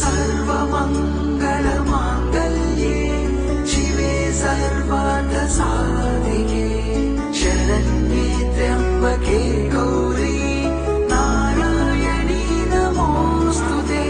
सर्वमङ्गलमाङ्गल्ये शिवे सर्वार्थसाधिके शरण्ये त्र्यम्बके गौरी नारायणी नमोऽस्तु ते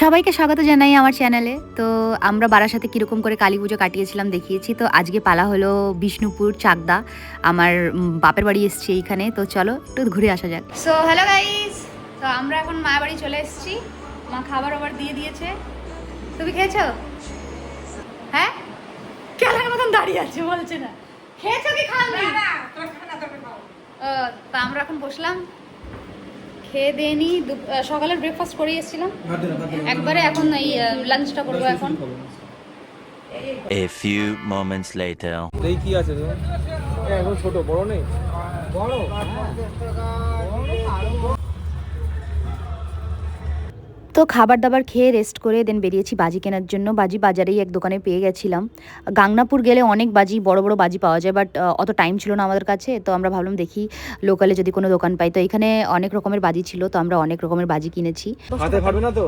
সবাইকে স্বাগত জানাই আমার চ্যানেলে তো আমরা বারাসাতে কীরকম করে কালী পুজো কাটিয়েছিলাম দেখিয়েছি তো আজকে পালা হলো বিষ্ণুপুর চাকদা আমার উম, বাপের বাড়ি এসছি এইখানে তো চলো একটু ঘুরে আসা যাক সো হ্যালো গাইস তো আমরা এখন মা বাড়ি চলে এসেছি। মা খাবার ওবার দিয়ে দিয়েছে। তুমি খেয়েছো? হ্যাঁ? খেলার মতন দাঁড়িয়ে আছে বলছে না। খেয়েছো কি খাওনি? ও, তা আমরা এখন বসলাম। খেয়ে দিয়ে নি দুপ- সকালের ব্রেকফাস্ট করে এসেছিলাম। একবারে এখন এই লাঞ্চটা করব এখন। A few moments later. এই কি আছে তো এখন ছোট বড় নেই? বড়? তো খাবার দাবার খেয়ে রেস্ট করে দেন বেরিয়েছি বাজি কেনার জন্য। বাজি বাজারেই এক দোকানে পেয়ে গেছিলাম। গাংনাপুর গেলে অনেক বাজি বড় বড় বাজি পাওয়া যায় বাট অত টাইম ছিল না আমাদের কাছে। তো আমরা ভাবলাম দেখি লোকালে যদি কোনো দোকান পাই। তো এখানে অনেক রকমের বাজি ছিল তো আমরা অনেক রকমের বাজি কিনেছি। হাতে ফাটবে না তো?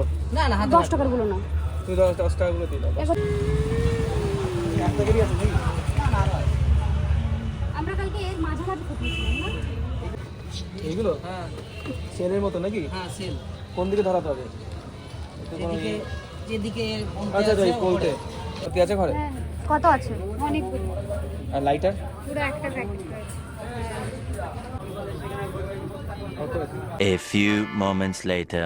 দশ টাকারগুলো না। তুই দশ দশ টাকা গুলো দিয়ে দাও। একটা কেজি আছে আমরা কালকে এর মাঝামাঝি ফুটিয়েছিলাম এইগুলো? হ্যাঁ। সেলের মতো নাকি? হ্যাঁ সেল কোন দিকে ধরাতে হবে? যেদিকে কমতে আচ্ছা আচ্ছা আছে এই কোলতে তুই আছে ঘরে? কত আছে? অনেকগুলো আর লাইটার পুরো একটা packet A few moments later.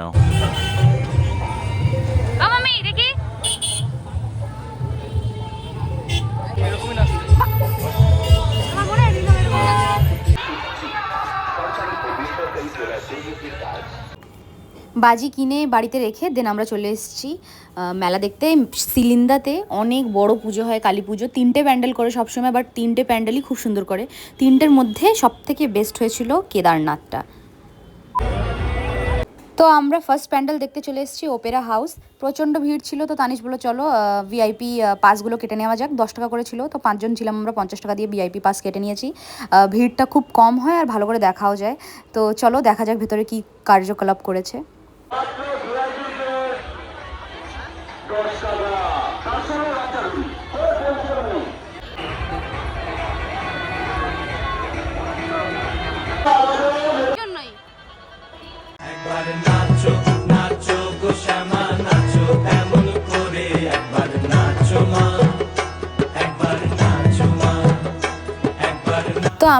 বাজি কিনে বাড়িতে রেখে দেন আমরা চলে এসেছি মেলা দেখতে। সিলিন্দাতে অনেক বড় পুজো হয়, কালী পুজো। তিনটে প্যান্ডেল করে সবসময় বাট তিনটে প্যান্ডেলই খুব সুন্দর করে। তিনটের মধ্যে সব থেকে বেস্ট হয়েছিল কেদারনাথটা। তো আমরা ফার্স্ট প্যান্ডেল দেখতে চলে এসেছি ওপেরা হাউস প্রচণ্ড ভিড় ছিল, তো তানিশ বলো চলো ভিআইপি পাসগুলো কেটে নেওয়া যাক। দশ টাকা করে ছিল, তো পাঁচজন ছিলাম আমরা, পঞ্চাশ টাকা দিয়ে ভিআইপি পাস কেটে নিয়েছি। ভিড়টা খুব কম হয় আর ভালো করে দেখাও যায়। তো চলো, দেখা যাক ভেতরে কি কার্যকলাপ করেছে। একবার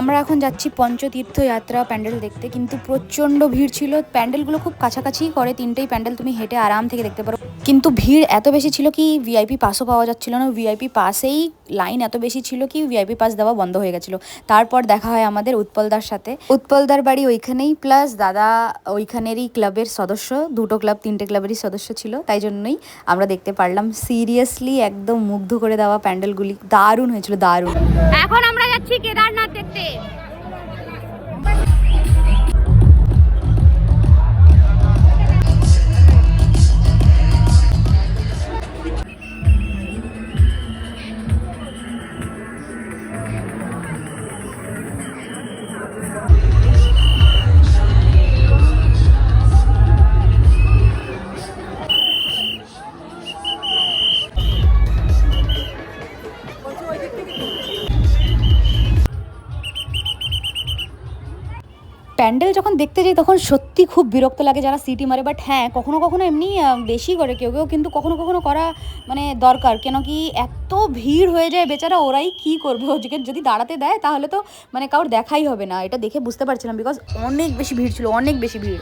আমরা এখন যাচ্ছি পঞ্চতীর্থ যাত্রা প্যান্ডেল দেখতে, কিন্তু প্রচণ্ড ভিড় ছিল। প্যান্ডেলগুলো খুব কাছাকাছিই করে, তিনটেই প্যান্ডেল তুমি হেঁটে আরাম থেকে দেখতে পারো। কিন্তু ভিড় এত বেশি ছিল কি ভিআইপি পাসও পাওয়া যাচ্ছিল না। ভিআইপি পাসেই লাইন এত বেশি ছিল কি ভিআইপি পাস দেওয়া বন্ধ হয়ে গেছিল। তারপর দেখা হয় আমাদের উৎপলদার সাথে। উৎপলদার বাড়ি ওইখানেই, প্লাস দাদা ওইখানেরই ক্লাবের সদস্য, দুটো ক্লাব, তিনটে ক্লাবেরই সদস্য ছিল, তাই জন্যই আমরা দেখতে পারলাম। সিরিয়াসলি একদম মুগ্ধ করে দেওয়া প্যান্ডেলগুলি, দারুণ হয়েছিল, দারুণ। এখন আমরা যাচ্ছি কেদারনাথ দেখতে। Same. প্যান্ডেল যখন দেখতে যাই তখন সত্যি খুব বিরক্ত লাগে যারা সিটি মারে। বাট হ্যাঁ কখনো কখনো এমনি বেশি করে, কেউ কেউ কিন্তু কখনো কখনো করা মানে দরকার। কেন কি এত ভিড় হয়ে যায় বেচারা, ওরাই কি করবে? ওদিকে যদি দাঁড়াতে দেয় তাহলে তো মানে কারোর দেখাই হবে না। এটা দেখে বুঝতে পারছিলাম বিকজ অনেক বেশি ভিড় ছিল, অনেক বেশি ভিড়।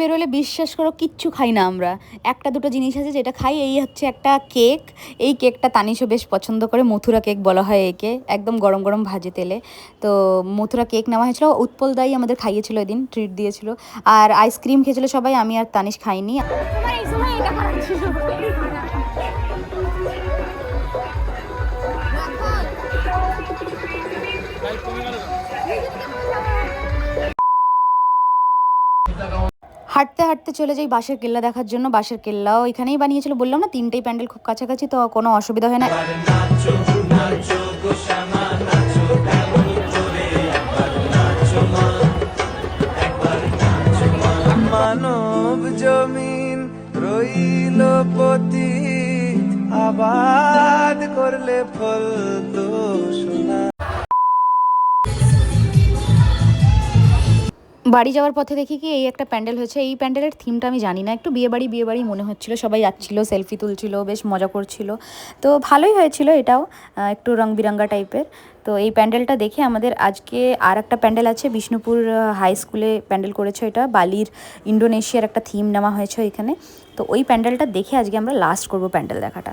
বেরোলে বিশ্বাস করো কিচ্ছু খাই না আমরা। একটা দুটো জিনিস আছে যেটা খাই, এই হচ্ছে একটা কেক। এই কেকটা তানিশও বেশ পছন্দ করে, মথুরা কেক বলা হয় একে, একদম গরম গরম ভাজে তেলে। তো মথুরা কেক নেওয়া হয়েছিল, উৎপল দাই আমাদের খাইয়েছিল এদিন ট্রিট দিয়েছিল। আর আইসক্রিম খেয়েছিল সবাই, আমি আর তানিশ খাইনি। হাঁটতে হাঁটতে চলে যাই বাঁশের কেল্লা দেখার জন্য। বাঁশের কেল্লাও এখানেই বানিয়েছিল। বললাম না, তিনটেই প্যান্ডেল খুব কাছাকাছি, তো কোনো অসুবিধা হয় না। মানব জমিন রইল আবাদ করলে ফল তো সোনা। বাড়ি যাওয়ার পথে দেখি কি এই একটা প্যান্ডেল হয়েছে। এই প্যান্ডেলের থিমটা আমি জানি না। একটু বিয়ে বাড়ি বিয়ে বাড়ি মনে হচ্ছিল। সবাই যাচ্ছিল সেলফি তুলছিল, বেশ মজা করছিল। তো ভালোই হয়েছিল এটাও একটু রং বিরঙ্গা টাইপের তো এই প্যান্ডেলটা দেখে আমাদের আজকে আর একটা প্যান্ডেল আছে। বিষ্ণুপুর হাই স্কুলে প্যান্ডেল করেছে এটা। বালির ইন্ডোনেশিয়ার একটা থিম নেওয়া হয়েছে এখানে তো ওই প্যান্ডেলটা দেখে আজকে আমরা লাস্ট করব প্যান্ডেল দেখাটা।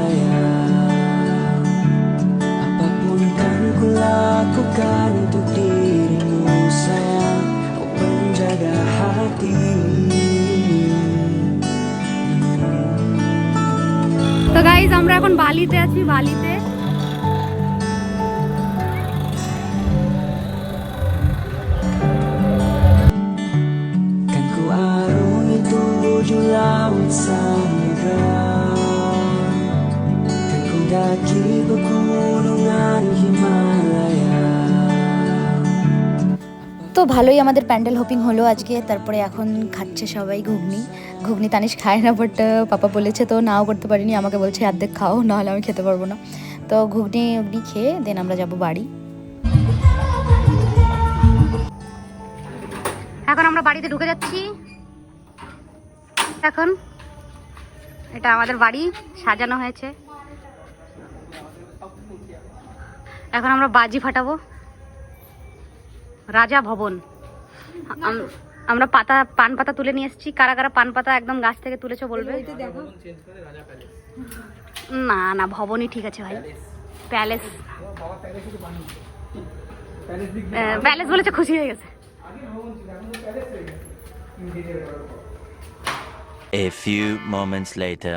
বালিতে আছি বালিতে Kan ku arungi tujuh daki samudra Kan তো ভালোই আমাদের প্যান্ডেল হোপিং হলো আজকে। তারপরে এখন খাচ্ছে সবাই ঘুগনি। ঘুগনি তানিশ খায় না বাট পাপা বলেছে তো নাও করতে পারিনি। আমাকে বলছে অর্ধেক খাও, নাহলে আমি খেতে পারব না। তো ঘুগনি উগনি খেয়ে দেন আমরা যাব বাড়ি। এখন আমরা বাড়িতে ঢুকে যাচ্ছি। এখন এটা আমাদের বাড়ি, সাজানো হয়েছে। এখন আমরা বাজি ফাটাবো। রাজা ভবন। আমরা পাতা পান পাতা তুলে নিয়ে এসেছি। কারা কারা পান পাতা একদম গাছ থেকে তুলেছো বলবে? না না ভবনই ঠিক আছে ভাই। প্যালেস। প্যালেস বলেছে খুশি হয়ে গেছে। A few moments later.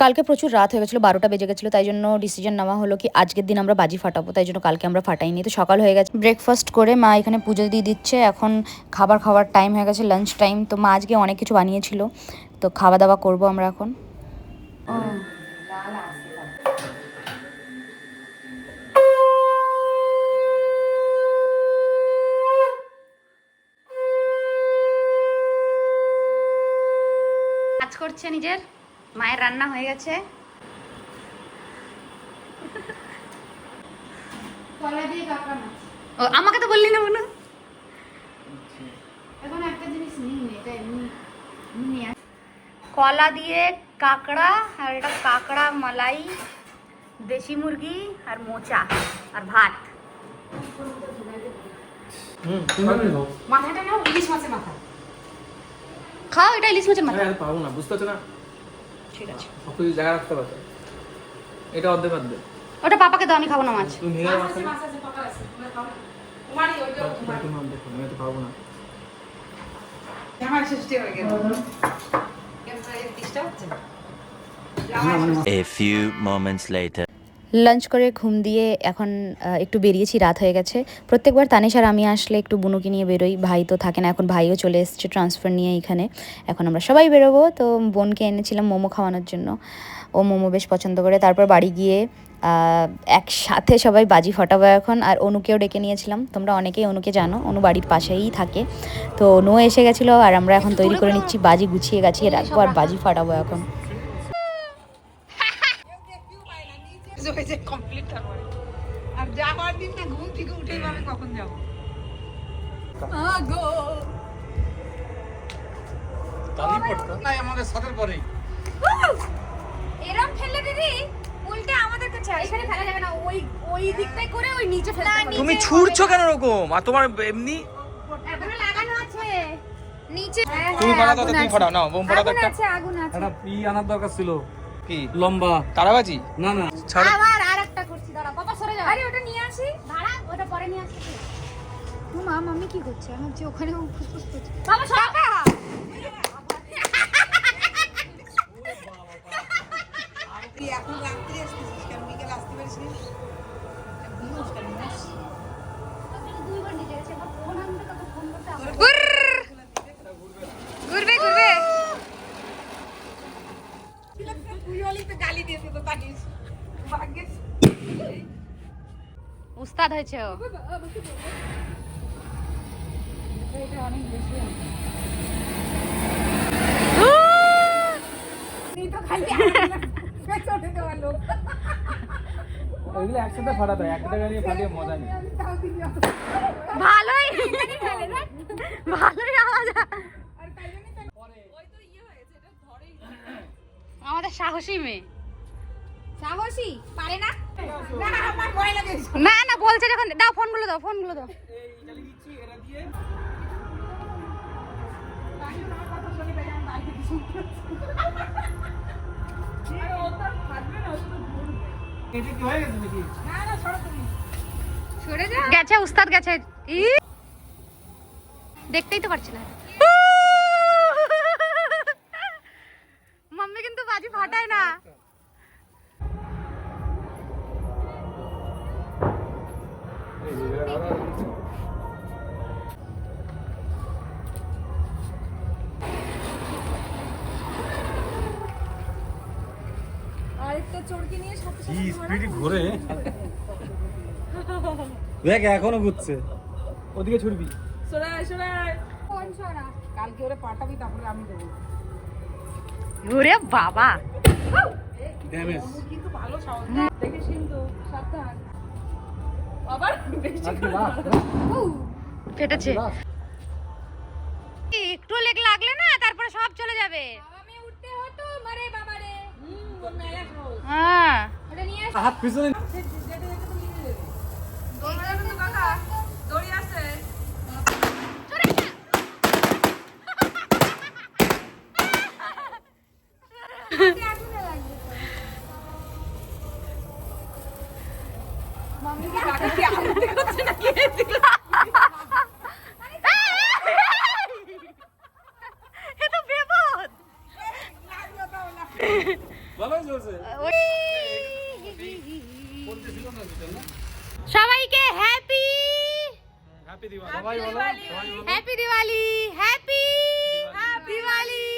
কালকে প্রচুর রাত হয়ে গেছিল, বারোটা বেজে গেছিল, তাই জন্য ডিসিশন নেওয়া হলো কি আজকের দিন আমরা বাজি ফাটাবো, তাই জন্য কালকে আমরা ফাটাইনি। তো সকাল হয়ে গেছে। ব্রেকফাস্ট করে মা এখানে পুজো দিয়ে দিচ্ছে, এখন খাবার খাওয়ার টাইম হয়ে গেছে লাঞ্চ টাইম তো মা আজকে অনেক কিছু বানিয়েছিল, তো খাওয়া দাওয়া করব আমরা এখন। করছে নিজের? মায়ের রান্না হয়ে গেছে। ও আমাকে তো বললি না বোন এখন একটা জিনিস এটা এমনি এমনি কলা দিয়ে কাঁকড়া আর এটা কাঁকড়া মালাই দেশি মুরগি আর মোচা আর ভাত। মাথাটা নাও ইলিশ মাছের মাথা। খাও এটা ইলিশ মাছের মাথা। আমি পারব না বুঝতে না? ঠিক আছে। কিছু জায়গা রাখতে পারছ এটা অর্ধেক অর্ধেক ওটা পাপাকে দাও আমি খাব না মাছ। তুমি ভেঙে মাছ তুমি দেখো আমি তো পারব না। A few moments later. Lunch করে ঘুম দিয়ে এখন একটু বেরিয়েছি, রাত হয়ে গেছে। প্রত্যেকবার তানিশ আর আমি আসলে একটু বুনুকে নিয়ে বেরোই। ভাই তো থাকে না, এখন ভাইও চলে এসেছে ট্রান্সফার নিয়ে এখানে। এখন আমরা সবাই বেরোবো। তো বোনকে এনেছিলাম মোমো খাওয়ানোর জন্য। ও মোমো বেশ পছন্দ করে। তারপর বাড়ি গিয়ে একসাথে সবাই বাজি ফাটাবো এখন। আর অনুকেও ডেকে নিয়েছিলাম। তোমরা অনেকেই অনুকে জানো, অনু বাড়ির পাশেই থাকে। তো অনু এসে গেছিল, আর আমরা এখন তৈরি করে নিচ্ছি বাজি, গুছিয়ে গাছিয়ে রাখব আর বাজি ফাটাবো এখন। আর যা হওয়ার দিন না ঘুম থেকে উঠেই ভাবে কখন যাব। নাই আমাদের সাথের পরেই। এরম ফেললে দিদি উল্টে আমাদের কাছে এখানে ফেলা যাবে না ওই ওই দিকটাই করে ওই নিচে ফেলা তুমি ছুড়ছো কেন ওরকম? আর তোমার এমনি? এখনও লাগানো আছে। নিচে তুমি ফাটাও তো তুমি ফাটাও নাও বোম ফাটাও একটা। আছে আগুন আছে। একটা ই আনার দরকার ছিল। কি? লম্বা। তারাবাজি? না না। ছাড়ো। আবার আরেকটা করছি দাঁড়া বাবা সরে যাও। আরে ওটা নিয়ে আসি। দাঁড়া ওটা পরে নিয়ে আসি। মা মামি কি করছে? আমি হচ্ছে ওখানে ফুসফুস করছে। বাবা সরা। তুই এখন রাত্রি আসতেছিস কেন বিকেল আসতে পারিস নি? দুইবার নিচে গেছে এবার ফোন আনতে তোকে ফোন করতে হবে ঘুরবে ঘুরবে তুই হলি তো গালি দিয়েছে তো তাকিস ভাগ্যে উস্তাদ হয়েছে ও পেছনে দেওয়া লোক ওইগুলো একসাথে ফাটাতে হয় একটা গাড়ি ফাটিয়ে মজা নেই তাও হয়েছে। ভালোই ভালোই আওয়াজ আমাদের সাহসী মেয়ে। সাহসী পারে না? না না বলছে যখন দাও ফোনগুলো দাও ফোনগুলো দাও। গেছে উস্তাদ গেছে। দেখতেই তো পারছি না। মাম্মি কিন্তু বাজি ফাটায় না। দেখ এখনও ঘুরছে। ওদিকে ছুটবি। সরাই সরাই কোন সরা কালকে ওরে পাঠাবি তারপরে আমি দেবো। ঘুরে বাবা। ড্যামেজ কিন্তু ভালো সাহস। দেখিস কিন্তু সাবধান। আবার বেশি ফেটেছে। একটু লেগ লাগলে না তারপরে সব চলে যাবে? আমি উঠতে হতো মারে বাবা হুম মেলা হ্যাঁ। ওটা নিয়ে হাত পিছনে সবাইকে happy happy Diwali happy Diwali happy Diwali